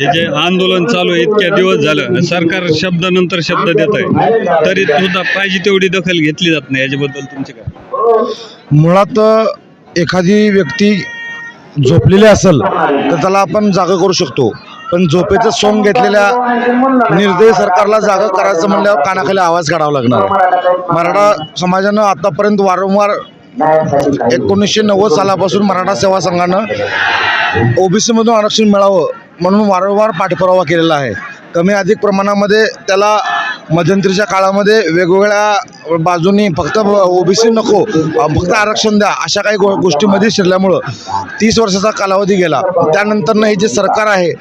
हे जे आंदोलन चालू आहे इतक्या दिवस झालं सरकार शब्दानंतर शब्द देत आहे तरी सुद्धा पाहिजे तेवढी दखल घेतली जात नाही याच्याबद्दल तुमचे काय? मुळात एखादी व्यक्ती झोपलेली असेल तर त्याला आपण जागा करू शकतो. पण झोपेचं सोंग घेतलेल्या निर्दयी सरकारला जागा करायचं म्हणल्यावर कानाखाली आवाज काढावा लागणार. मराठा समाजानं आतापर्यंत वारंवार एकोणीसशे नव्वद सालापासून मराठा सेवा संघानं ओबीसीमधून आरक्षण मिळावं म्हणून वारंवार पाठपुरावा केलेला आहे. कमी अधिक प्रमाणामध्ये त्याला मध्यंतरीच्या काळामध्ये वेगवेगळ्या बाजूनी फक्त ओबीसी नको फक्त आरक्षण द्या अशा काही गो गोष्टीमध्ये शिरल्यामुळं तीस वर्षाचा कालावधी गेला. त्यानंतरनं हे जे सरकार आहे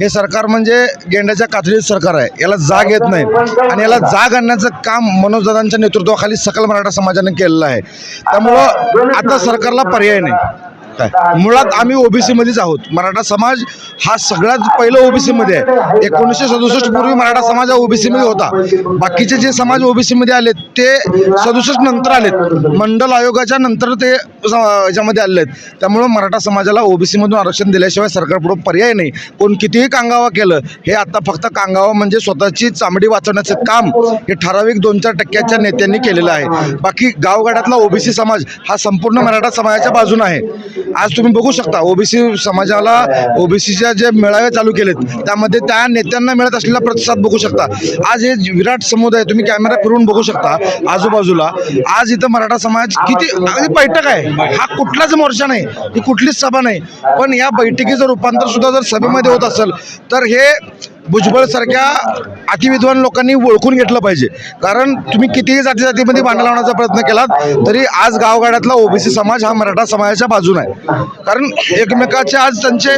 हे सरकार म्हणजे गेंड्याच्या कातडीत सरकार आहे. याला जाग येत नाही. आणि याला जाग आणण्याचं काम मनोजदादांच्या नेतृत्वाखाली सकल मराठा समाजाने केलेलं आहे. त्यामुळं आता सरकारला पर्याय नाही. काय मुळात आम्ही ओबीसी मध्येच आहोत. मराठा समाज हा सगळ्यात पहिलं ओबीसी मध्ये आहे. एकोणीसशे सदुसष्ट पूर्वी मराठा समाज हा ओबीसी मध्ये होता. बाकीचे जे समाज ओबीसी मध्ये आलेत ते सदुसष्ट नंतर आलेत. मंडल आयोगाच्या नंतर ते स- याच्यामध्ये आलेले आहेत त्यामुळं मराठा समाजाला ओबीसी मधून आरक्षण दिल्याशिवाय सरकारपुढे पर्याय नाही. कोण कितीही कांगावा केलं हे आता फक्त कांगावा म्हणजे स्वतःची चामडी वाचवण्याचं काम हे ठराविक दोन चार टक्क्याच्या नेत्यांनी केलेलं आहे. बाकी गावगाड्यातला ओबीसी समाज हा संपूर्ण मराठा समाजाच्या बाजून आहे. आज तुम्ही बघू शकता ओबीसी समाजाला ओबीसीच्या जे मेळावे चालू केलेत त्यामध्ये त्या नेत्यांना मिळत असलेला प्रतिसाद बघू शकता. आज हे विराट समुदाय तुम्ही कॅमेरा फिरवून बघू शकता आजूबाजूला. आज इथं मराठा समाज किती अगदी बैठक आहे. हा कुठलाच मोर्चा नाही ही कुठलीच सभा नाही. पण या बैठकीचं रूपांतर सुद्धा जर सभेमध्ये होत असेल तर हे भुजबळ सारख्या अतिविद्वान लोकांनी ओळखून घेतलं पाहिजे. कारण तुम्ही कितीही जाती जातीमध्ये भांडण लावण्याचा प्रयत्न केलात तरी आज गावगाड्यातला ओबीसी समाज हा मराठा समाजाच्या बाजूने आहे. कारण एकमेकाचे आज त्यांचे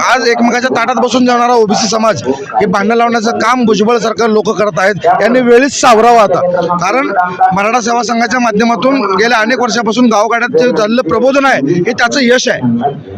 आज एकमेकाच्या ताटात बसून जाणारा ओबीसी समाज हे भांडण लावण्याचं काम भुजबळ सरकार लोक करत आहेत यांनी वेळीच सावरावा आता. कारण मराठा सेवा संघाच्या माध्यमातून गेल्या अनेक वर्षापासून गावगाड्यात जे झालेलं प्रबोधन आहे हे त्याचं यश आहे.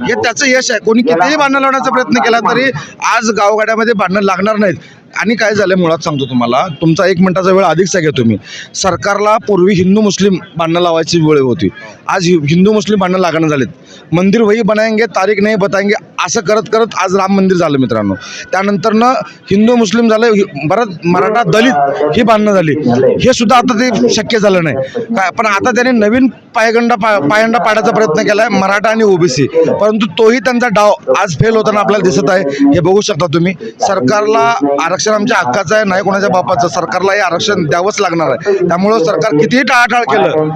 हे त्याचं यश आहे. कोणी कितीही भांडण लावण्याचा प्रयत्न केला तरी आज गावगाड्यामध्ये भांडणं लागणार नाहीत. आणि काय झालं मुळात सांगतो तुम्हाला. तुमचा एक मिनिटाचा वेळ अधिकचा घ्या तुम्ही. सरकारला पूर्वी हिंदू मुस्लिम भांडणं लावायची वेळ होती. आज हिंदू मुस्लिम भांडणं लागणं झालेत. मंदिर वही बनाएंगे तारीख नाही बताएंगे असं करत करत आज राम मंदिर झालं मित्रांनो. त्यानंतरनं हिंदू मुस्लिम झालं हि- बरं मराठा दलित ही भांडणं झाली. हे सुद्धा आता ते शक्य झालं नाही. काय पण आता त्याने नवीन पायगंडा पा पायंडा पाडायचा प्रयत्न केला आहे मराठा आणि ओबीसी. परंतु तोही त्यांचा डाव आज फेल होताना आपल्याला दिसत आहे. हे बघू शकता तुम्ही. सरकारला आरक्षण आमच्या हक्काचं आहे नाही कोणाच्या बापाचं. सरकारला हे आरक्षण द्यावंच लागणार आहे. त्यामुळं सरकार कितीही टाळाटाळ केलं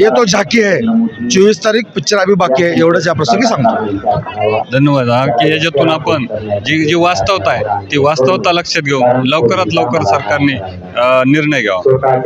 हे तो झाकी आहे चोवीस तारीख पिक्चर अभि बाकी आहे एवढंच या प्रसंगी सांगतो. धन्यवाद. हा की याच्यातून आपण जी जी वास्तवता आहे ती वास्तवता लक्षात घेऊन लवकरात लवकर सरकारने निर्णय घ्यावा.